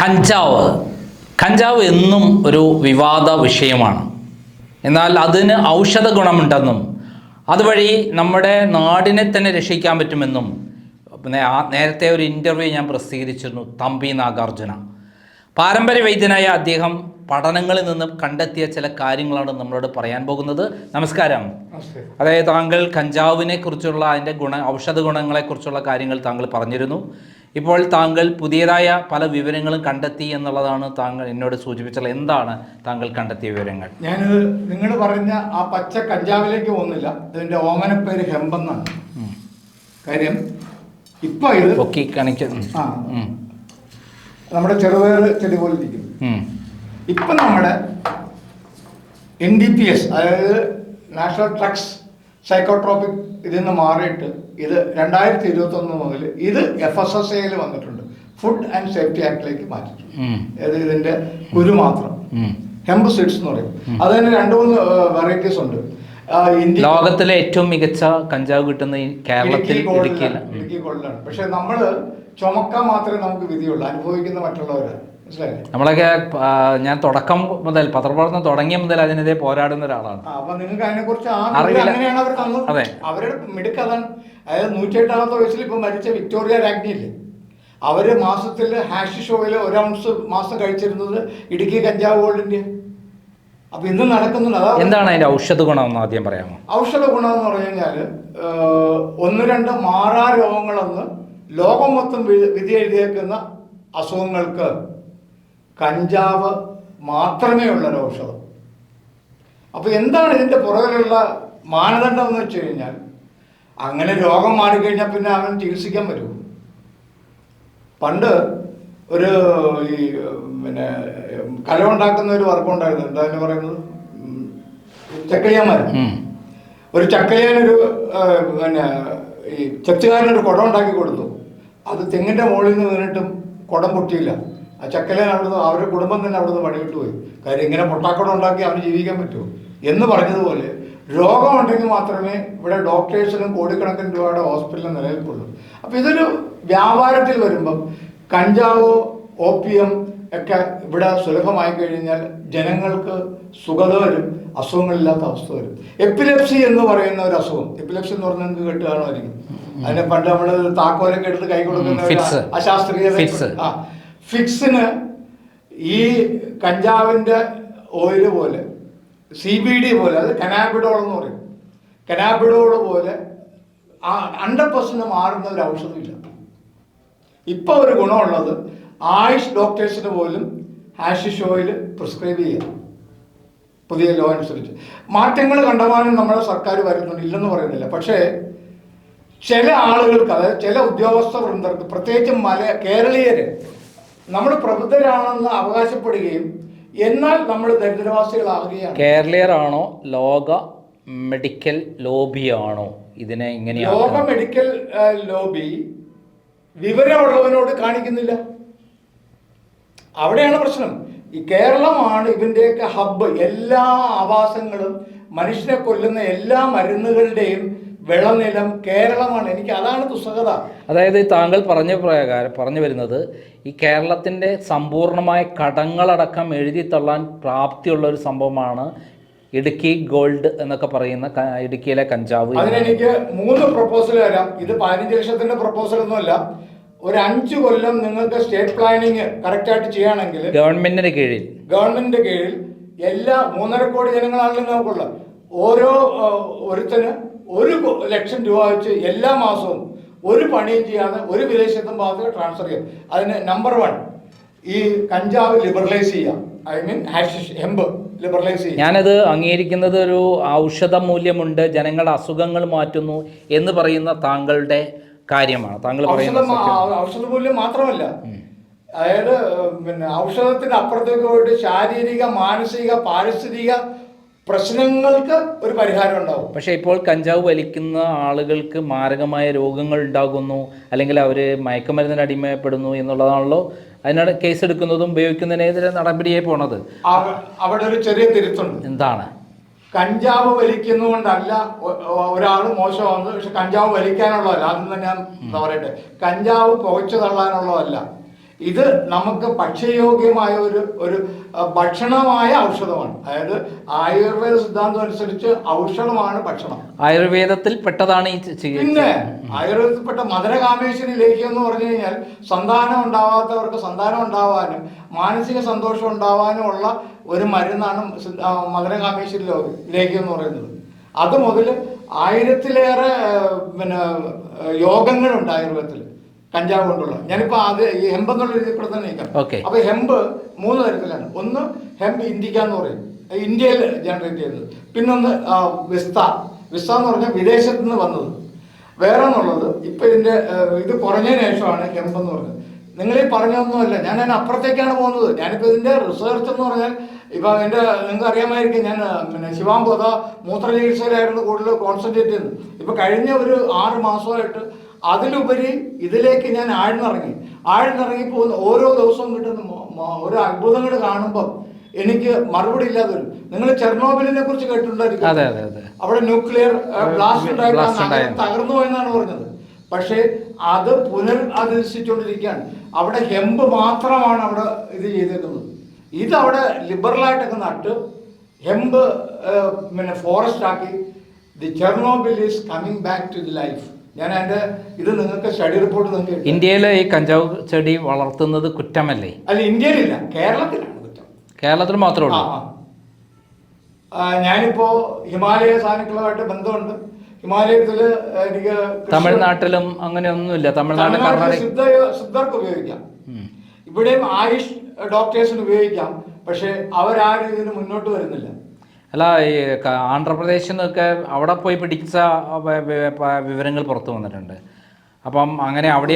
കഞ്ചാവ്. കഞ്ചാവ് എന്നും ഒരു വിവാദ വിഷയമാണ്. എന്നാൽ അതിന് ഔഷധ ഗുണമുണ്ടെന്നും അതുവഴി നമ്മുടെ നാടിനെ തന്നെ രക്ഷിക്കാൻ പറ്റുമെന്നും പിന്നെ ആ നേരത്തെ ഒരു ഇന്റർവ്യൂ ഞാൻ പ്രസിദ്ധീകരിച്ചിരുന്നു തമ്പി നാഗാർജുന. പാരമ്പര്യ വൈദ്യനായ അദ്ദേഹം പഠനങ്ങളിൽ നിന്ന് കണ്ടെത്തിയ ചില കാര്യങ്ങളാണ് നമ്മളോട് പറയാൻ പോകുന്നത്. നമസ്കാരം. അതായത് താങ്കൾ കഞ്ചാവിനെ കുറിച്ചുള്ള അതിന്റെ ഗുണ ഔഷധ ഗുണങ്ങളെക്കുറിച്ചുള്ള കാര്യങ്ങൾ താങ്കൾ പറഞ്ഞിരുന്നു. ഇപ്പോൾ താങ്കൾ പുതിയതായ പല വിവരങ്ങളും കണ്ടെത്തി എന്നുള്ളതാണ് താങ്കൾ എന്നോട് സൂചിപ്പിച്ചുള്ള എന്താണ് താങ്കൾ കണ്ടെത്തിയ വിവരങ്ങൾ? ഞാൻ നിങ്ങൾ പറഞ്ഞ ആ പച്ച കഞ്ചാവിലേക്ക് പോകുന്നില്ല. ഇതിന്റെ ഓമനപ്പേര് ഹെമ്പെന്നാണ്. കാര്യം ഇപ്പൊ ഇത് പൊക്കി കാണിക്ക ആ. നമ്മുടെ ചെറുപയർ ചെടി പോലെ ഇരിക്കും ഇപ്പൊ നമ്മുടെ എൻ ഡി പി എസ് അതായത് നാഷണൽ ഡ്രഗ്സ് സൈക്കോട്രോപിക് ഇതിൽ നിന്ന് മാറിയിട്ട് ഇത് രണ്ടായിരത്തി ഇരുപത്തി ഒന്ന് മുതൽ ഇത് എഫ് എസ് എസ് എയിൽ വന്നിട്ടുണ്ട്. ഫുഡ് ആൻഡ് സേഫ്റ്റി ആക്ടിലേക്ക് മാറ്റിയിട്ടുണ്ട്. അതായത് ഇതിന്റെ കുരു മാത്രം. ഹെമ്പ് സീഡ്സ് എന്ന് പറയും. അത് തന്നെ രണ്ട് മൂന്ന് വെറൈറ്റീസ് ഉണ്ട്. ലോകത്തിലെ ഏറ്റവും മികച്ച കഞ്ചാവ് കിട്ടുന്ന കേരളത്തിൽ ഇടുക്കി കൊള്ളാണ് പക്ഷെ നമ്മൾ ചുമക്കാൻ മാത്രമേ നമുക്ക് വിധിയുള്ളൂ. അനുഭവിക്കുന്ന മറ്റുള്ളവരാണ് നമ്മളൊക്കെ ഞാൻ തുടക്കം മുതൽ പത്രപ്രവർത്തനം തുടങ്ങിയ മുതൽ അതിനെതിരെ പോരാടുന്ന ഒരാളാണ്. അപ്പൊ നിങ്ങൾക്ക് അതിനെ കുറിച്ച് അങ്ങനെയാണ് അവർ തന്നത് അതെ. അവരുടെ മിടുക്ക് അതാണ് അതായത് നൂറ്റിയെട്ടാമത്തെ വയസ്സിൽ ഇപ്പൊ മരിച്ച വിക്ടോറിയ രാജ്ഞിയില്ലേ അവർ മാസത്തിൽ ഹാഷ് ഷോയിൽ ഒരു ഔൺസ് മാസം കഴിച്ചിരുന്നത് ഇടുക്കി കഞ്ചാവ് ഗോൾഡിന്റെ അപ്പൊ ഇന്ന് നടക്കുന്നുണ്ട്. എന്താണ് അതിന്റെ ഔഷധ ഗുണം എന്ന് ആദ്യം പറയാമോ? ഔഷധ ഗുണം എന്ന് പറഞ്ഞു കഴിഞ്ഞാൽ ഒന്ന് രണ്ട് മാറാ രോഗങ്ങളെന്ന് ലോകം മൊത്തം വിധി എഴുതിയേക്കുന്ന അസുഖങ്ങൾക്ക് കഞ്ചാവ് മാത്രമേ ഉള്ള ഒരു ഔഷധം. അപ്പോൾ എന്താണ് ഇതിന്റെ പുറകിലുള്ള മാനദണ്ഡം എന്ന് വെച്ച് കഴിഞ്ഞാൽ അങ്ങനെ രോഗം മാറിക്കഴിഞ്ഞാൽ പിന്നെ അവൻ ചികിത്സിക്കാൻ പറ്റുമോ പണ്ട് ഒരു ഈ പിന്നെ കല ഉണ്ടാക്കുന്ന ഒരു വർക്ക് ഉണ്ടായിരുന്നു. എന്താ അതിന് പറയുന്നത്? ചക്കലിയാന്മാർ. ഒരു ചക്കലിയാനൊരു പിന്നെ ഈ ചെത്തുകാരനൊരു കുടം ഉണ്ടാക്കി കൊടുത്തു. അത് തെങ്ങിന്റെ മുകളിൽ നിന്ന് വീണിട്ടും കുടം പൊട്ടിയില്ല. ആ ചക്കലിയാൻ അവിടുന്ന് അവരുടെ കുടുംബം തന്നെ അവിടുന്ന് പണിവിട്ട് പോയി കാര്യം ഇങ്ങനെ പൊട്ടാക്കുടം ഉണ്ടാക്കി അവന് ജീവിക്കാൻ പറ്റുമോ? എന്ന് പറഞ്ഞതുപോലെ രോഗമുണ്ടെങ്കിൽ മാത്രമേ ഇവിടെ ഡോക്ടേഴ്സിനും കോടിക്കണക്കിന് രൂപയുടെ ഹോസ്പിറ്റലിൽ നിലനിൽക്കുള്ളൂ. അപ്പോൾ ഇതൊരു വ്യാപാരത്തിൽ വരുമ്പം കഞ്ചാവോ ഓപ്പിയം ഒക്കെ ഇവിടെ സുലഭമായി കഴിഞ്ഞാൽ ജനങ്ങൾക്ക് സുഖത വരും അസുഖങ്ങളില്ലാത്ത അവസ്ഥ വരും. എപ്പിലെപ്സി എന്ന് പറയുന്ന ഒരു അസുഖം. എപ്പിലെപ്സി എന്ന് പറഞ്ഞാൽ നിങ്ങൾക്ക് കേട്ട് കാണുമായിരിക്കും. അതിനെ പണ്ട് നമ്മൾ താക്കോലൊക്കെ എടുത്ത് കൈ കൊടുക്കുന്ന ആ ശാസ്ത്രീയ ആ. ഫിക്സിന് ഈ കഞ്ചാവിന്റെ ഓയിൽ പോലെ സി ബി ഡി പോലെ അത് കനാബിഡോൾ എന്ന് പറയും. കനാബിഡോൾ പോലെ ആ ഹൺഡ്രഡ് പെർസെന്റ് മാറുന്ന ഒരു ഔഷധമില്ല. ഇപ്പോൾ ഒരു ഗുണമുള്ളത് ആയുഷ് ഡോക്ടേഴ്സിന് പോലും ഹാഷിഷ് ഓയിൽ പ്രിസ്ക്രൈബ് ചെയ്യാം. പുതിയ ലോ അനുസരിച്ച്. മാറ്റങ്ങൾ കണ്ടമാനം നമ്മുടെ സർക്കാർ വരുന്നുണ്ട്. ഇല്ലെന്ന് പറയുന്നില്ല. പക്ഷേ ചില ആളുകൾക്ക് അതായത് ചില ഉദ്യോഗസ്ഥ വൃന്ദർക്ക് പ്രത്യേകിച്ചും മല കേരളീയര് നമ്മൾ പ്രബുദ്ധരാണെന്ന് അവകാശപ്പെടുകയും എന്നാൽ നമ്മൾ ദരിദ്രവാസികളാകുകയാണ്. കേരളീയരാണോ? ലോക മെഡിക്കൽ ലോബിയാണോ? ഇതിനെ ഇങ്ങനെ ലോക മെഡിക്കൽ ലോബി വിവരമുള്ളവനോട് കാണിക്കുന്നില്ല. അവിടെയാണ് പ്രശ്നം. ഈ കേരളമാണ് ഇതിന്റെയൊക്കെ ഹബ്ബ്. എല്ലാ ആവാസങ്ങളും മനുഷ്യനെ കൊല്ലുന്ന എല്ലാ മരുന്നുകളുടെയും വിളനിലം കേരളമാണ്. എനിക്ക് അതാണ് ദുസ്സഹത. അതായത് താങ്കൾ പറഞ്ഞ പ്രകാരം പറഞ്ഞു വരുന്നത് ഈ കേരളത്തിന്റെ സമ്പൂർണമായ കടങ്ങളടക്കം എഴുതി തള്ളാൻ പ്രാപ്തിയുള്ള ഒരു സംഭവമാണ് ഇടുക്കി ഗോൾഡ് എന്നൊക്കെ പറയുന്ന ഇടുക്കിയിലെ കഞ്ചാവ്. അതിനെനിക്ക് മൂന്ന് പ്രപ്പോസൽ തരാം. ഇത് പതിനഞ്ച് ലക്ഷത്തിന്റെ പ്രപ്പോസൽ ഒന്നുമല്ല. ഒരു അഞ്ച് കൊല്ലം നിങ്ങൾക്ക് സ്റ്റേറ്റ് പ്ലാനിങ് കറക്റ്റായിട്ട് ചെയ്യുകയാണെങ്കിൽ ഗവൺമെന്റിന്റെ കീഴിൽ. ഗവൺമെന്റിന്റെ കീഴിൽ എല്ലാ മൂന്നര കോടി ജനങ്ങളാണല്ലോ നമുക്കുള്ള ഓരോ ഒരുത്തന് ഒരു ലക്ഷം രൂപ വെച്ച് എല്ലാ മാസവും ഒരു പണിയും ചെയ്യാതെ ഒരു വിദേശത്തും ഭാഗത്ത് ട്രാൻസ്ഫർ ചെയ്യാം. അതിന് നമ്പർ വൺ ഈ കഞ്ചാവ് ലിബറലൈസ് ചെയ്യാം I mean hashish hemp liberalise ചെയ്യാം ഞാനത് അംഗീകരിക്കുന്നത് ഒരു ഔഷധ മൂല്യമുണ്ട് ജനങ്ങളുടെ അസുഖങ്ങൾ മാറ്റുന്നു എന്ന് പറയുന്ന താങ്കളുടെ കാര്യമാണ്. താങ്കൾ പറയുന്ന ഔഷധ മൂല്യം മാത്രമല്ല. അതായത് പിന്നെ ഔഷധത്തിന് അപ്പുറത്തേക്ക് പോയിട്ട് ശാരീരിക മാനസിക പാരിസ്ഥിതിക പ്രശ്നങ്ങൾക്ക് ഒരു പരിഹാരം ഉണ്ടാവും. പക്ഷേ ഇപ്പോൾ കഞ്ചാവ് വലിക്കുന്ന ആളുകൾക്ക് മാരകമായ രോഗങ്ങൾ ഉണ്ടാകുന്നു അല്ലെങ്കിൽ അവർ മയക്കുമരുന്നിന് അടിമയപ്പെടുന്നു എന്നുള്ളതാണല്ലോ അതിനാണ് കേസ് എടുക്കുന്നതും ഉപയോഗിക്കുന്നതിനെതിരെ നടപടിയായി പോണത്. അവിടെ ഒരു ചെറിയ തിരുത്തുണ്ട്. എന്താണ്? കഞ്ചാവ് വലിക്കുന്നതുകൊണ്ടല്ല ഒരാൾ മോശമാകുന്നത് പക്ഷെ കഞ്ചാവ് വലിക്കാനുള്ളതല്ല. അതൊന്നും തന്നെ ഞാൻ എന്താ പറയട്ടെ. കഞ്ചാവ് പുകച്ചു തള്ളാനുള്ളതല്ല. ഇത് നമുക്ക് ഭക്ഷ്യയോഗ്യമായ ഒരു ഒരു ഭക്ഷണമായ ഔഷധമാണ്. അതായത് ആയുർവേദ സിദ്ധാന്തം അനുസരിച്ച് ഔഷധമാണ് ഭക്ഷണം. ആയുർവേദത്തിൽ പെട്ടതാണ് ഈ പിന്നെ ആയുർവേദത്തിൽ പിന്നെ ആയുർവേദത്തിൽപ്പെട്ട മധുരകാമേശ്വരി ലേഖ്യം എന്ന് പറഞ്ഞു കഴിഞ്ഞാൽ സന്താനം ഉണ്ടാവാത്തവർക്ക് സന്താനം ഉണ്ടാവാനും മാനസിക സന്തോഷം ഉണ്ടാവാനും ഉള്ള ഒരു മരുന്നാണ് മധുരകാമേശ്വരി ലേഖ്യം എന്ന് പറയുന്നത്. അത് മുതൽ ആയിരത്തിലേറെ പിന്നെ യോഗങ്ങളുണ്ട് ആയുർവേദത്തിൽ. കഞ്ചാവ് കൊണ്ടുള്ള. ഞാനിപ്പോ അത് ഈ ഹെമ്പ് എന്നുള്ള രീതിയിൽ കൂടെ തന്നെ നീക്കാം. അപ്പൊ ഹെമ്പ് മൂന്ന് തരത്തിലാണ്. ഒന്ന് ഹെമ്പ് ഇന്ത്യക്ക എന്ന് പറയും. ഇന്ത്യയിൽ ജനറേറ്റ് ചെയ്തത്. പിന്നൊന്ന് ഒന്ന് വിസ്ത. വിസ്ത എന്ന് പറഞ്ഞാൽ വിദേശത്ത് നിന്ന് വന്നത്. വേറെ എന്നുള്ളത് ഇപ്പൊ ഇതിന്റെ ഇത് കുറഞ്ഞതിന് ശേഷമാണ് ഹെമ്പ് എന്ന് പറഞ്ഞത്. നിങ്ങൾ ഈ പറഞ്ഞൊന്നുമല്ല ഞാൻ അതിന് അപ്പുറത്തേക്കാണ് പോകുന്നത്. ഞാനിപ്പോ ഇതിന്റെ റിസർച്ച് എന്ന് പറഞ്ഞാൽ ഇപ്പൊ എന്റെ നിങ്ങൾക്ക് അറിയാമായിരിക്കും ഞാൻ പിന്നെ ശിവാംബോധ മൂത്രചികിത്സയിലായിരുന്നു കൂടുതൽ കോൺസെൻട്രേറ്റ് ചെയ്യുന്നത്. ഇപ്പൊ കഴിഞ്ഞ ഒരു ആറ് മാസമായിട്ട് അതിലുപരി ഇതിലേക്ക് ഞാൻ ആഴ്ന്നിറങ്ങി. ആഴ്ന്നിറങ്ങി പോകുന്ന ഓരോ ദിവസവും കിട്ടുന്ന ഓരോ അത്ഭുതങ്ങൾ കാണുമ്പോൾ എനിക്ക് മറുപടി ഇല്ലാതെ വരും നിങ്ങൾ ചെർണോബിലിനെ കുറിച്ച് കേട്ടിട്ടുണ്ടായിരിക്കും. അവിടെ ന്യൂക്ലിയർ ബ്ലാസ്റ്റ്. തകർന്നു പോയെന്നാണ് പറഞ്ഞത്. പക്ഷേ അത് പുനർ അധിവസിച്ചുകൊണ്ടിരിക്കുകയാണ് അവിടെ ഹെമ്പ് മാത്രമാണ് അവിടെ ഇത് ചെയ്തേക്കുന്നത് ഇത് അവിടെ ലിബറലായിട്ടൊക്കെ നട്ട് ഹെമ്പ് പിന്നെ ഫോറസ്റ്റ് ആക്കി the Chernobyl is coming back to the life. ഞാൻ അതിന്റെ ഇത് നിങ്ങൾക്ക് സ്റ്റഡി റിപ്പോർട്ട് നിങ്ങൾക്ക് ഇന്ത്യയിലെ ഈ കഞ്ചാവ് ചെടി വളർത്തുന്നത് കുറ്റമല്ലേ? അല്ല ഇന്ത്യയിലില്ല കേരളത്തിലാണ് കുറ്റം. കേരളത്തിൽ മാത്രമേ ഉള്ളൂ. ഞാനിപ്പോ ഹിമാലയ സാധനങ്ങളുമായിട്ട് ബന്ധമുണ്ട്. ഹിമാലയത്തിൽ എനിക്ക് തമിഴ്നാട്ടിലും അങ്ങനെയൊന്നുമില്ല. തമിഴ്നാട് തമിഴ്നാട്ടിൽ സിദ്ധ സിദ്ധർക്ക് ഉപയോഗിക്കാം. ഇവിടെയും ആയുഷ് ഡോക്ടേഴ്സിന് ഉപയോഗിക്കാം. പക്ഷെ അവരാരും ഇതിന് മുന്നോട്ട് വരുന്നില്ല. അല്ല ഈ ആന്ധ്രാപ്രദേശിൽ നിന്നൊക്കെ അവിടെ പോയി പിടിച്ച വിവരങ്ങൾ പുറത്തു വന്നിട്ടുണ്ട്. അപ്പം അങ്ങനെ അവിടെ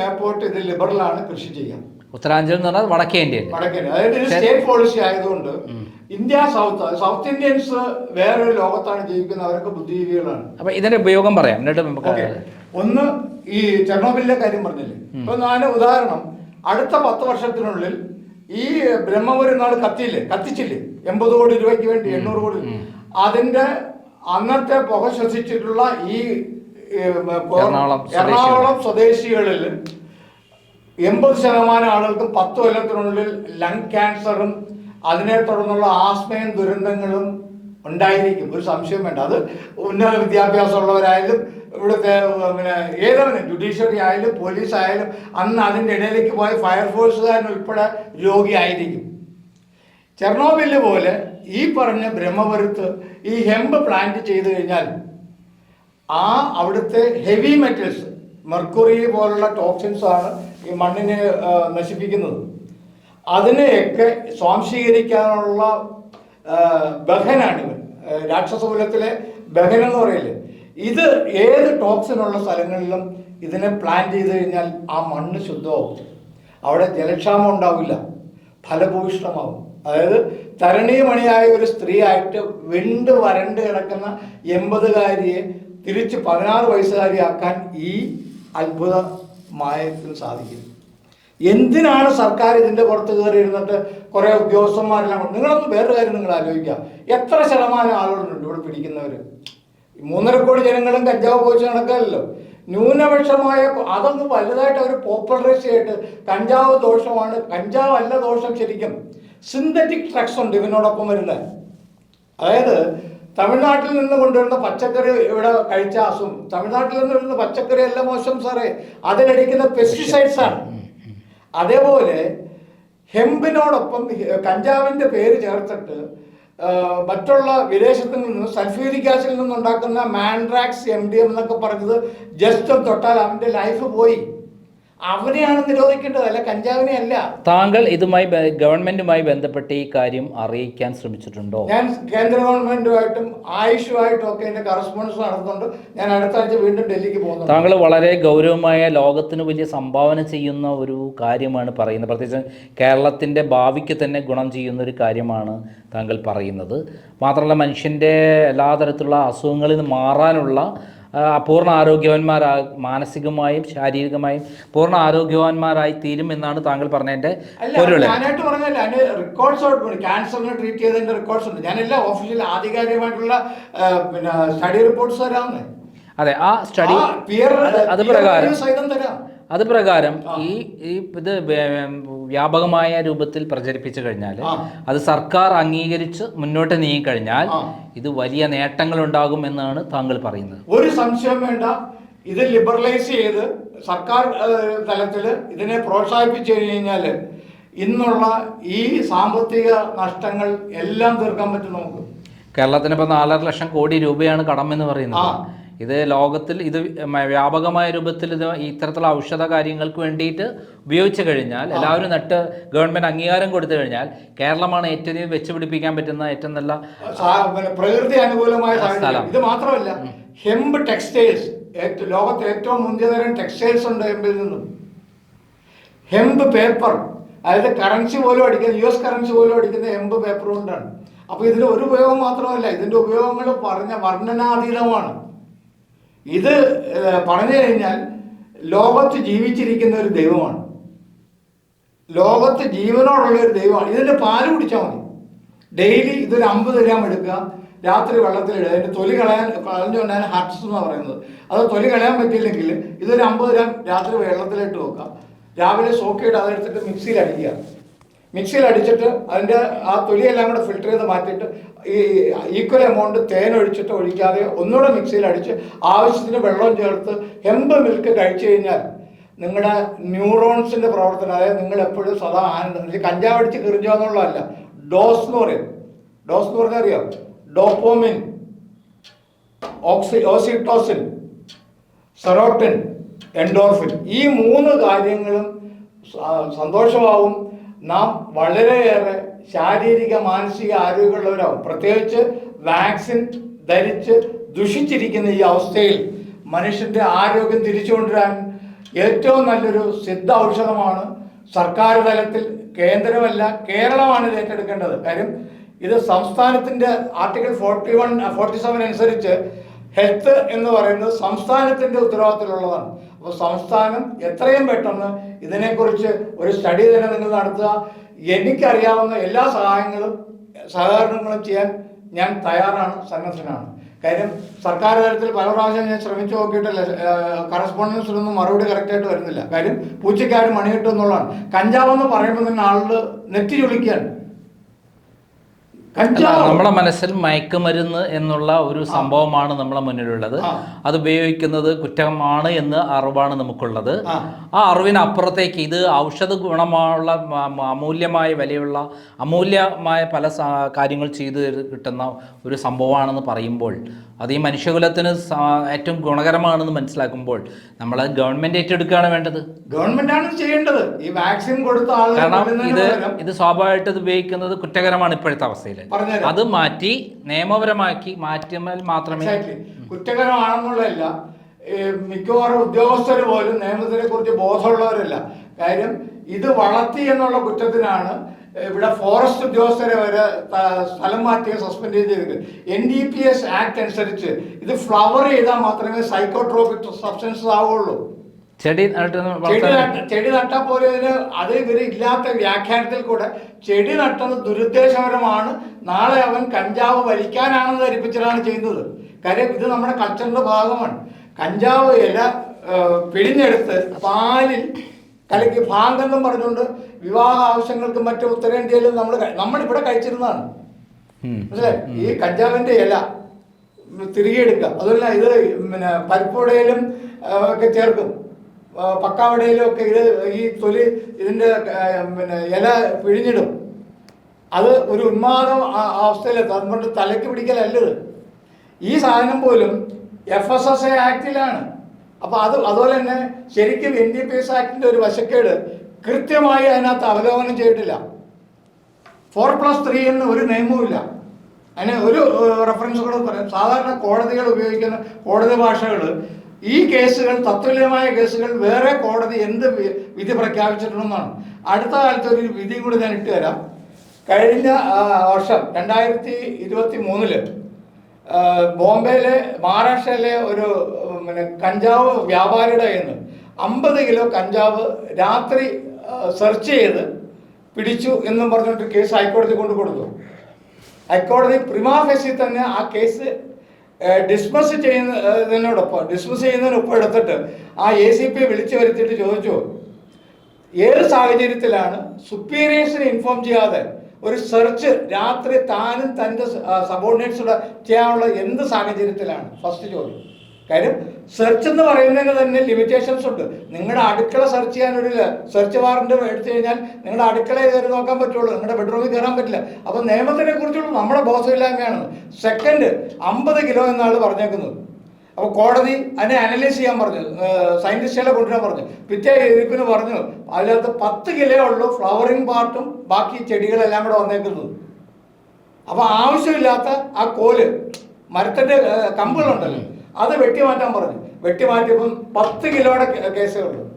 മേപ്പോട്ട് ഇത് ലിബറലാണ് കൃഷി ചെയ്യാം. ഉത്തരാഞ്ചൽ എന്ന് പറഞ്ഞാൽ വടക്കേ ഇന്ത്യ അതായത് സ്റ്റേറ്റ് പോളിസി ആയതുകൊണ്ട് ഇന്ത്യ സൗത്ത് സൗത്ത് ഇന്ത്യൻസ് വേറൊരു ലോകത്താണ് ജീവിക്കുന്നത് അവരൊക്കെ ബുദ്ധിജീവികളാണ്. അപ്പൊ ഇതിന്റെ ഉപയോഗം പറയാം. എന്നിട്ട് ഒന്ന് ഈ ചെർണോബിലിലെ കാര്യം പറഞ്ഞില്ലേ? ഇപ്പൊ ഞാൻ ഉദാഹരണം. അടുത്ത പത്ത് വർഷത്തിനുള്ളിൽ ഈ ബ്രഹ്മപുരം നാൾ കത്തിയില്ലേ? കത്തിച്ചില്ലേ? എൺപത് കോടി രൂപയ്ക്ക് വേണ്ടി എണ്ണൂറ് കോടി. അതിന്റെ അന്നത്തെ പുക ശ്വസിച്ചിട്ടുള്ള ഈ എറണാകുളം സ്വദേശികളിൽ എൺപത് ശതമാനം ആളുകൾക്കും പത്ത് കൊല്ലത്തിനുള്ളിൽ ലങ് ക്യാൻസറും അതിനെ തുടർന്നുള്ള ആസ്മയും ദുരന്തങ്ങളും ഉണ്ടായിരിക്കും. ഒരു സംശയം വേണ്ട. അത് ഉന്നത വിദ്യാഭ്യാസമുള്ളവരായാലും ഇവിടുത്തെ പിന്നെ ഏതാണ് ജുഡീഷ്യറി ആയാലും പോലീസ് ആയാലും അന്ന് അതിന്റെ ഇടയിലേക്ക് പോയ ഫയർഫോഴ്സുകാരൻ ഉൾപ്പെടെ രോഗിയായിരിക്കും. ചെർണോബില്ല് പോലെ ഈ പറഞ്ഞ ബ്രഹ്മപുരത്ത് ഈ ഹെമ്പ് പ്ലാന്റ് ചെയ്തു കഴിഞ്ഞാൽ ആ അവിടുത്തെ ഹെവി മെറ്റൽസ് മെർക്കുറി പോലുള്ള ടോക്സിൻസ് ആണ് ഈ മണ്ണിനെ നശിപ്പിക്കുന്നത്. അതിനെയൊക്കെ സ്വാംശീകരിക്കാനുള്ള ബഹനാണ് ഇവൻ രാക്ഷസകുലത്തിലെ ബഹൻ എന്ന് പറയില്ലേ? ഇത് ഏത് ടോക്സിനുള്ള സ്ഥലങ്ങളിലും ഇതിനെ പ്ലാൻ ചെയ്ത് കഴിഞ്ഞാൽ ആ മണ്ണ് ശുദ്ധമാവും. അവിടെ ജലക്ഷാമം ഉണ്ടാവില്ല. ഫലഭൂയിഷ്ഠമാവും. അതായത് തരണീയമണിയായ ഒരു സ്ത്രീ ആയിട്ട് വെണ്ട് വരണ്ട് കിടക്കുന്ന എൺപതുകാരിയെ തിരിച്ച് പതിനാറ് വയസ്സുകാരിയാക്കാൻ ഈ അത്ഭുത മായത്തിന് സാധിക്കും എന്തിനാണ് സർക്കാർ ഇതിന്റെ പുറത്ത് കയറി ഇരുന്നിട്ട് കുറെ ഉദ്യോഗസ്ഥന്മാരെല്ലാം കൊണ്ട് നിങ്ങളൊന്ന് വേറൊരു കാര്യം നിങ്ങൾ ആലോചിക്കുക എത്ര ശതമാനം ആളുകളുണ്ട് ഇവിടെ പിടിക്കുന്നവർ മൂന്നര കോടി ജനങ്ങളും കഞ്ചാവ് പോയിച്ച് നടക്കാമല്ലോ ന്യൂനപക്ഷമായ അതൊന്ന് വലുതായിട്ട് അവർ പോപ്പുലറൈസ് ചെയ്തിട്ട് കഞ്ചാവ് ദോഷമാണ് കഞ്ചാവ് അല്ല ദോഷം ശരിക്കും. സിന്തറ്റിക് ഡ്രഗ്സ് ഉണ്ട് ഇതിനോടൊപ്പം വരുന്നത്. അതായത് തമിഴ്നാട്ടിൽ നിന്ന് കൊണ്ടുവരുന്ന പച്ചക്കറി ഇവിടെ കഴിച്ച ആസും തമിഴ്നാട്ടിൽ നിന്ന് വരുന്ന പച്ചക്കറി എല്ലാം മോശം സാറേ. അതിലടിക്കുന്ന പെസ്റ്റിസൈഡ്സ് ആണ്. അതേപോലെ ഹെമ്പിനോടൊപ്പം കഞ്ചാവിന്റെ കഞ്ചാവിന്റെ പേര് ചേർത്തിട്ട് മറ്റുള്ള വിദേശത്തു നിന്ന് സൾഫ്യൂരിക് ആസിഡിൽ നിന്നുണ്ടാക്കുന്ന മാൻഡ്രാക്സ് എം ഡി എം എന്നൊക്കെ പറഞ്ഞത് ജസ്റ്റ് തൊട്ടാൽ അവന്റെ ലൈഫ് പോയി. അവനെയാണ് നിരോധിക്കേണ്ടത് അല്ല കഞ്ചാവിനെ അല്ല. താങ്കൾ ഇതുമായി ഗവൺമെന്റുമായി ബന്ധപ്പെട്ട് ഈ കാര്യം അറിയിക്കാൻ ശ്രമിച്ചിട്ടുണ്ടോ? ഞാൻ കേന്ദ്ര ഗവൺമെന്റുമായിട്ടും ആയുഷുമായിട്ടും ഒക്കെ എന്റെ കറസ്പോണ്ടൻസ് നടത്തുന്നുണ്ട്. ഞാൻ അടുത്ത ആഴ്ച വീണ്ടും ഡൽഹിക്ക് പോകുന്നു താങ്കൾ വളരെ ഗൗരവമായ ലോകത്തിന് വലിയ സംഭാവന ചെയ്യുന്ന ഒരു കാര്യമാണ് പറയുന്നത്. പ്രത്യേകിച്ച് കേരളത്തിന്റെ ഭാവിക്ക് തന്നെ ഗുണം ചെയ്യുന്ന ഒരു കാര്യമാണ് താങ്കൾ പറയുന്നത്. മാത്രമല്ല മനുഷ്യന്റെ എല്ലാ തരത്തിലുള്ള അസുഖങ്ങളിൽ നിന്ന് മാറാനുള്ള പൂർണ ആരോഗ്യവാന്മാരാ മാനസികമായും ശാരീരികമായും പൂർണ ആരോഗ്യവാന്മാരായി തീരും എന്നാണ് താങ്കൾ പറഞ്ഞതിന്റെ അല്ല പൊരുൾ. ഞാനായിട്ട് പറഞ്ഞല്ല അതിന് റെക്കോർഡ്സ് ഉണ്ട് ക്യാൻസറിനെ ട്രീറ്റ് ചെയ്തതിന്റെ റെക്കോർഡ്സ് ഉണ്ട്. ഞാനെല്ലാം ഒഫീഷ്യൽ ആധികാരികമായിട്ടുള്ള പിന്നെ സ്റ്റഡി റിപ്പോർട്ട്സ് തരാമെന്ന് അതെ ആ സ്റ്റഡി അത് പ്രകാരം സൈതം തരാം. അത് പ്രകാരം ഈ ഈ ഇത് വ്യാപകമായ രൂപത്തിൽ പ്രചരിപ്പിച്ചു കഴിഞ്ഞാൽ അത് സർക്കാർ അംഗീകരിച്ച് മുന്നോട്ട് നീങ്ങിക്കഴിഞ്ഞാൽ. ഇത് വലിയ നേട്ടങ്ങൾ ഉണ്ടാകും എന്നാണ് താങ്കൾ പറയുന്നത്. ഒരു സംശയം വേണ്ട. ഇത് ലിബറലൈസ് ചെയ്ത് സർക്കാർ തലത്തിൽ ഇതിനെ പ്രോത്സാഹിപ്പിച്ചു കഴിഞ്ഞാൽ ഇന്നുള്ള ഈ സാമ്പത്തിക നഷ്ടങ്ങൾ എല്ലാം തീർക്കാൻ പറ്റും നമുക്ക്. കേരളത്തിന് ഇപ്പൊ നാലര ലക്ഷം കോടി രൂപയാണ് കടമെന്ന് പറയുന്നത്. ഇത് ലോകത്തിൽ ഇത് വ്യാപകമായ രൂപത്തിൽ ഇത് ഇത്തരത്തിലുള്ള ഔഷധ കാര്യങ്ങൾക്ക് വേണ്ടിയിട്ട് ഉപയോഗിച്ചു കഴിഞ്ഞാൽ എല്ലാവരും നട്ട് ഗവൺമെന്റ് അംഗീകാരം കൊടുത്തു കഴിഞ്ഞാൽ കേരളമാണ് ഏറ്റവും അധികം വെച്ച് പിടിപ്പിക്കാൻ പറ്റുന്ന ഏറ്റവും നല്ല പ്രകൃതി അനുകൂലമായ സ്ഥലം. ഇത് മാത്രമല്ല ഹെമ്പ് ടെക്സ്റ്റൈൽസ് ലോകത്ത് ഏറ്റവും മുന്തിയതരം ടെക്സ്റ്റൈൽസ് ഉണ്ട് ഹെമ്പിൽ നിന്നും. ഹെമ്പ് പേപ്പർ അതായത് കറൻസി പോലും അടിക്കുന്ന യു എസ് കറൻസി പോലും അടിക്കുന്ന ഹെമ്പ് പേപ്പർ കൊണ്ടാണ്. അപ്പൊ ഇതിന്റെ ഒരു ഉപയോഗം മാത്രമല്ല ഇതിന്റെ ഉപയോഗങ്ങൾ പറഞ്ഞ വർണനാതീതമാണ്. ഇത് പറഞ്ഞു കഴിഞ്ഞാൽ ലോകത്ത് ജീവിച്ചിരിക്കുന്ന ഒരു ദൈവമാണ്. ലോകത്ത് ജീവനോടുള്ള ഒരു ദൈവമാണ്. ഇതിന്റെ പാൽ കുടിച്ചാൽ മതി. ഡെയിലി ഇതൊരു അമ്പത് ഗ്രാം എടുക്കുക. രാത്രി വെള്ളത്തിലിടുക അതിന്റെ തൊലി കളയാൻ കളഞ്ഞുകൊണ്ടാണ് ഹർട്സ് എന്ന് പറയുന്നത്. അത് തൊലി കളയാൻ പറ്റിയില്ലെങ്കിൽ ഇതൊരു അമ്പത് ഗ്രാം രാത്രി വെള്ളത്തിലിട്ട് വെക്കുക. രാവിലെ സോക്കിയിട്ട് അതെടുത്തിട്ട് മിക്സിയിൽ അടിക്കുക. മിക്സിയിൽ അടിച്ചിട്ട് അതിന്റെ ആ തൊലിയെല്ലാം കൂടെ ഫിൽറ്റർ ചെയ്ത് മാറ്റിയിട്ട് ഈ ഈക്വൽ എമൗണ്ട് തേൻ ഒഴിച്ചിട്ട് ഒഴിക്കാതെ ഒന്നുകൂടെ മിക്സിയിൽ അടിച്ച് ആവശ്യത്തിന് വെള്ളം ചേർത്ത് ഹെമ്പ് മിൽക്ക് കഴിച്ചു കഴിഞ്ഞാൽ നിങ്ങളുടെ ന്യൂറോൺസിന്റെ പ്രവർത്തനം അതായത് നിങ്ങൾ എപ്പോഴും സദാ ആനന്ദം കഞ്ചാവ് അടിച്ച് കിറിഞ്ഞോ എന്നുള്ളതല്ല. ഡോസ് എന്ന് പറയും. ഡോസ് എന്ന് പറഞ്ഞാൽ അറിയാം? ഡോപ്പോമിൻ ഓക്സി ഓസിറ്റോസിൻ സെറോട്ടിൻ എൻഡോർഫിൻ ഈ മൂന്ന് കാര്യങ്ങളും സന്തോഷമാവും. നാം വളരെയേറെ ശാരീരിക മാനസിക ആരോഗ്യമുള്ളവരാവും. പ്രത്യേകിച്ച് വാക്സിൻ ധരിച്ച് ദുഷിച്ചിരിക്കുന്ന ഈ അവസ്ഥയിൽ മനുഷ്യന്റെ ആരോഗ്യം തിരിച്ചുകൊണ്ടുവരാൻ ഏറ്റവും നല്ലൊരു സിദ്ധ ഔഷധമാണ് സർക്കാർ തലത്തിൽ കേന്ദ്രമല്ല കേരളമാണ് ഇത് ഏറ്റെടുക്കേണ്ടത്. കാര്യം ഇത് സംസ്ഥാനത്തിന്റെ article forty one forty seven അനുസരിച്ച് ഹെൽത്ത് എന്ന് പറയുന്നത് സംസ്ഥാനത്തിന്റെ ഉത്തരവാദിത്തത്തിലുള്ളതാണ്. അപ്പോൾ സംസ്ഥാനം എത്രയും പെട്ടെന്ന് ഇതിനെക്കുറിച്ച് ഒരു സ്റ്റഡി തന്നെ നിങ്ങൾ നടത്തുക. എനിക്കറിയാവുന്ന എല്ലാ സഹായങ്ങളും സഹകരണങ്ങളും ചെയ്യാൻ ഞാൻ തയ്യാറാണ് സന്നദ്ധനാണ്. കാര്യം സർക്കാർ തലത്തിൽ പല പ്രാവശ്യം ഞാൻ ശ്രമിച്ചു നോക്കിയിട്ടില്ല കറസ്പോണ്ടൻസിലൊന്നും മറുപടി കറക്റ്റായിട്ട് വരുന്നില്ല. കാര്യം പൂച്ചയ്ക്കാരും മണി കിട്ടും എന്നുള്ളതാണ്. കഞ്ചാവെന്ന് പറയുമ്പോൾ തന്നെ ആളുകൾ നെറ്റി ചൊളിക്കുകയാണ് നമ്മുടെ മനസ്സിൽ മയക്കുമരുന്ന് എന്നുള്ള ഒരു സംഭവമാണ് നമ്മളെ മുന്നിലുള്ളത്. അത് ഉപയോഗിക്കുന്നത് കുറ്റമാണ് എന്ന് അറിവാണ് നമുക്കുള്ളത്. ആ. അറിവിനപ്പുറത്തേക്ക് ഇത് ഔഷധ ഗുണമുള്ള അമൂല്യമായ വിലയുള്ള അമൂല്യമായ പല കാര്യങ്ങൾ ചെയ്തു കിട്ടുന്ന ഒരു സംഭവമാണെന്ന് പറയുമ്പോൾ അത് ഈ മനുഷ്യകുലത്തിന് ഏറ്റവും ഗുണകരമാണെന്ന് മനസ്സിലാക്കുമ്പോൾ നമ്മൾ ഗവൺമെന്റ് ഏറ്റെടുക്കുകയാണ് വേണ്ടത്. ഗവൺമെന്റാണ് ചെയ്യേണ്ടത്. ഈ വാക്സിൻ കൊടുത്ത കാരണം ഇത് ഇത് സ്വാഭാവികമായിട്ട് ഇത് ഉപയോഗിക്കുന്നത് കുറ്റകരമാണ് ഇപ്പോഴത്തെ അവസ്ഥയിൽ പറഞ്ഞുതരാം. അത് മാറ്റി നിയമപരമാക്കി മാറ്റിയാൽ മാത്രമേ കുറ്റകരമാണെന്നുള്ള കുറ്റകരമാണെന്നുള്ളതല്ല. മിക്കവാറും ഉദ്യോഗസ്ഥർ പോലും നിയമത്തിനെ കുറിച്ച് ബോധമുള്ളവരല്ല. കാര്യം ഇത് വളർത്തി എന്നുള്ള കുറ്റത്തിനാണ് ഇവിടെ ഫോറസ്റ്റ് ഉദ്യോഗസ്ഥരെ വരെ ത- സ്ഥലം മാറ്റി സസ്പെൻഡ് ചെയ്തിരിക്കുന്നത്. N D P S act അനുസരിച്ച് ഇത് ഫ്ലവർ ചെയ്താൽ മാത്രമേ സൈക്കോട്രോപിക് സബ്സ്റ്റൻസ് ആവുള്ളൂ ചെടി നട്ട് ചെടി നട്ടാൽ പോലെ ഇതിന് അത് ഇവർ ഇല്ലാത്ത വ്യാഖ്യാനത്തിൽ കൂടെ ചെടി നട്ടത് ദുരുദ്ദേശപരമാണ്. നാളെ അവൻ കഞ്ചാവ് വലിക്കാനാണെന്ന് ധരിപ്പിച്ചിട്ടാണ് ചെയ്യുന്നത്. കാര്യം ഇത് നമ്മുടെ കൾച്ചറിന്റെ ഭാഗമാണ്. കഞ്ചാവ് ഇല പിഴിഞ്ഞെടുത്ത് പാലിൽ കലക്കി ഭാഗങ്ങളും പറഞ്ഞുകൊണ്ട് വിവാഹ ആവശ്യങ്ങൾക്ക് മറ്റു ഉത്തരേന്ത്യയിലും നമ്മൾ നമ്മളിവിടെ കഴിച്ചിരുന്നതാണ്. മനസ്സിലായി? ഈ കഞ്ചാവിന്റെ ഇല തിരികെ എടുക്കുക. അതുമല്ല ഇത് പിന്നെ പരിപ്പുടയിലും ഒക്കെ ചേർക്കും. പക്കാവടയിലും ഒക്കെ ഇത് ഈ തൊലി ഇതിന്റെ പിന്നെ ഇല പിഴിഞ്ഞിടും. അത് ഒരു ഉന്മാദം അവസ്ഥയിലെത്തും അതുകൊണ്ട് തലയ്ക്ക് പിടിക്കലല്ലത് ഈ സാധനം പോലും എഫ് എസ് എസ് എ ആക്ടിലാണ് അപ്പൊ അത് അതുപോലെ തന്നെ ശരിക്കും എൻ ഡി പി എസ് ആക്ടിന്റെ ഒരു വശക്കേട് കൃത്യമായി അതിനകത്ത് അവലോകനം ചെയ്തിട്ടില്ല. ഫോർ പ്ലസ് ത്രീ എന്ന് ഒരു നിയമവുമില്ല അതിന് ഒരു റെഫറൻസ് കൂടെ പറയാം. സാധാരണ കോടതികൾ ഉപയോഗിക്കുന്ന കോടതി ഭാഷകൾ ഈ കേസുകൾ തത്തുല്യമായ കേസുകൾ വേറെ കോടതി എന്ത് വിധി പ്രഖ്യാപിച്ചിട്ടുണ്ടെന്നാണ്. അടുത്ത കാലത്ത് ഒരു വിധിയും കൂടി ഞാൻ ഇട്ട് തരാം. കഴിഞ്ഞ വർഷം രണ്ടായിരത്തി ഇരുപത്തി മൂന്നിൽ ബോംബെയിലെ മഹാരാഷ്ട്രയിലെ ഒരു പിന്നെ കഞ്ചാവ് വ്യാപാരിയുടെ കയ്യിൽ നിന്ന് അമ്പത് കിലോ കഞ്ചാവ് രാത്രി സെർച്ച് ചെയ്ത് പിടിച്ചു എന്നും പറഞ്ഞിട്ട് കേസ് ഹൈക്കോടതി കൊണ്ടു കൊടുത്തു ഹൈക്കോടതി പ്രിമാഫേസിൽ തന്നെ ആ കേസ് ഡിസ്മസ് ചെയ്യുന്നതിനോടൊപ്പം ഡിസ്മസ് ചെയ്യുന്നതിനൊപ്പം എടുത്തിട്ട് ആ എ സി പി വിളിച്ചു വരുത്തിയിട്ട് ചോദിച്ചു ഏത് സാഹചര്യത്തിലാണ് സുപ്പീരിയേഴ്സിനെ ഇൻഫോം ചെയ്യാതെ ഒരു സെർച്ച് രാത്രി താനും തന്റെ സബോർഡിനേറ്റ്സൂടെ ചെയ്യാനുള്ള എന്ത് സാഹചര്യത്തിലാണ്? ഫസ്റ്റ് ചോദ്യം. കാര്യം സെർച്ച് എന്ന് പറയുന്നതിന് തന്നെ ലിമിറ്റേഷൻസ് ഉണ്ട്. നിങ്ങളുടെ അടുക്കള സെർച്ച് ചെയ്യാൻ ഒരു സെർച്ച് വാറണ്ട് എടുത്തു കഴിഞ്ഞാൽ നിങ്ങളുടെ അടുക്കളയിൽ കയറി നോക്കാൻ പറ്റുള്ളൂ. നിങ്ങളുടെ ബെഡ്റൂമിൽ കയറാൻ പറ്റില്ല. അപ്പോൾ നിയമത്തിനെ കുറിച്ചുള്ള നമ്മുടെ ബോധമില്ലായ്മയാണ് സെക്കൻഡ് അമ്പത് കിലോ എന്നാണ് പറഞ്ഞേക്കുന്നത്. അപ്പോൾ കോടതി അതിനെ അനലൈസ് ചെയ്യാൻ പറഞ്ഞു. സയന്റിസ്റ്റുകളെ കൊണ്ടുവരാൻ പറഞ്ഞു. പിറ്റേ ഇരിപ്പിന് പറഞ്ഞു അതിനകത്ത് പത്ത് കിലോ ഉള്ളൂ ഫ്ലവറിങ് പാർട്ടും ബാക്കി ചെടികളെല്ലാം കൂടെ വന്നേക്കുന്നത്. അപ്പോൾ ആവശ്യമില്ലാത്ത ആ കോൽ മരത്തിന്റെ കമ്പുകളുണ്ടല്ലോ. അത് വെട്ടിമാറ്റാൻ പറഞ്ഞു. വെട്ടിമാറ്റിയപ്പം പത്ത് കിലോയുടെ കേസുകളുണ്ട്.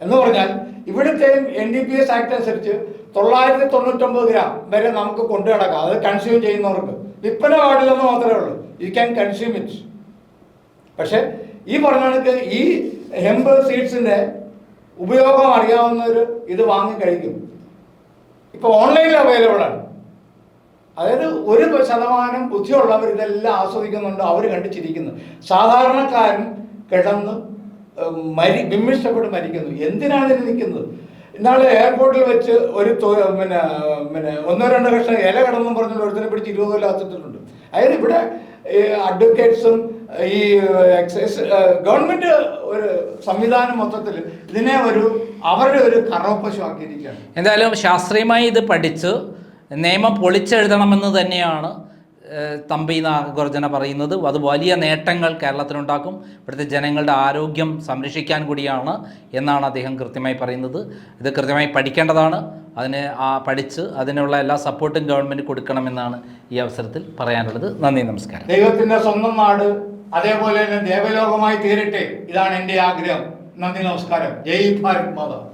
എന്ന് പറഞ്ഞാൽ ഇവിടുത്തെ N D P S act അനുസരിച്ച് തൊള്ളായിരത്തി തൊണ്ണൂറ്റൊമ്പത് ഗ്രാം വരെ നമുക്ക് കൊണ്ടു നടക്കാം. അത് കൺസ്യൂം ചെയ്യുന്നവർക്ക്. വിൽപ്പന പാടില്ലെന്ന് മാത്രമേ ഉള്ളൂ. യു ക്യാൻ കൺസ്യൂം ഇറ്റ് പക്ഷെ ഈ പറഞ്ഞ കണക്ക് ഈ ഹെമ്പ് സീഡ്സിന്റെ ഉപയോഗം അറിയാവുന്നവർ ഇത് വാങ്ങി കഴിക്കും. ഇപ്പൊ ഓൺലൈനിൽ അവൈലബിൾ ആണ്. അതായത് ഒരു ശതമാനം ബുദ്ധിയുള്ളവർ ഇതെല്ലാം ആസ്വദിക്കുന്നുണ്ട് അവർ കണ്ട് ചിരിക്കുന്നു. സാധാരണക്കാരൻ കിടന്ന് മരി ബിംബിഷ്ടപ്പെട്ട് മരിക്കുന്നു. എന്തിനാണ് ഇതിന് നിൽക്കുന്നത്? ഇന്നാളെ എയർപോർട്ടിൽ വെച്ച് ഒരു പിന്നെ പിന്നെ ഒന്നോ രണ്ടോ കഷ്ണം ഇല കിടന്നും പറഞ്ഞു ഒരുത്തിനെ പിടിച്ച് ഇരുപത് കൊല്ലം അത്തിട്ടുണ്ട് അതായത് ഇവിടെ ഈ അഡ്വക്കേറ്റ്സും ഈ എക്സൈസ് ഗവൺമെന്റ് ഒരു സംവിധാനം മൊത്തത്തിൽ ഇതിനെ ഒരു അവരുടെ ഒരു കറവപ്പശുവാക്കിയിരിക്കുകയാണ്. എന്തായാലും ശാസ്ത്രീയമായി ഇത് പഠിച്ച് നിയമം പൊളിച്ചെഴുതണമെന്ന് തന്നെയാണ് തമ്പി നാഗർജന പറയുന്നത്. അത് വലിയ നേട്ടങ്ങൾ കേരളത്തിനുണ്ടാക്കും. ഇവിടുത്തെ ജനങ്ങളുടെ ആരോഗ്യം സംരക്ഷിക്കാൻ കൂടിയാണ് എന്നാണ് അദ്ദേഹം കൃത്യമായി പറയുന്നത്. ഇത് കൃത്യമായി പഠിക്കേണ്ടതാണ്. അതിന് ആ പഠിച്ച് അതിനുള്ള എല്ലാ സപ്പോർട്ടും ഗവൺമെന്റ് കൊടുക്കണമെന്നാണ് ഈ അവസരത്തിൽ പറയാനുള്ളത്. നന്ദി നമസ്കാരം. ദൈവത്തിന്റെ സ്വന്തം നാട് അതേപോലെ തന്നെ ദേവലോകമായി തീരട്ടെ. ഇതാണ് എന്റെ ആഗ്രഹം. നന്ദി നമസ്കാരം. ജയ് ഭാരത് മാതാ.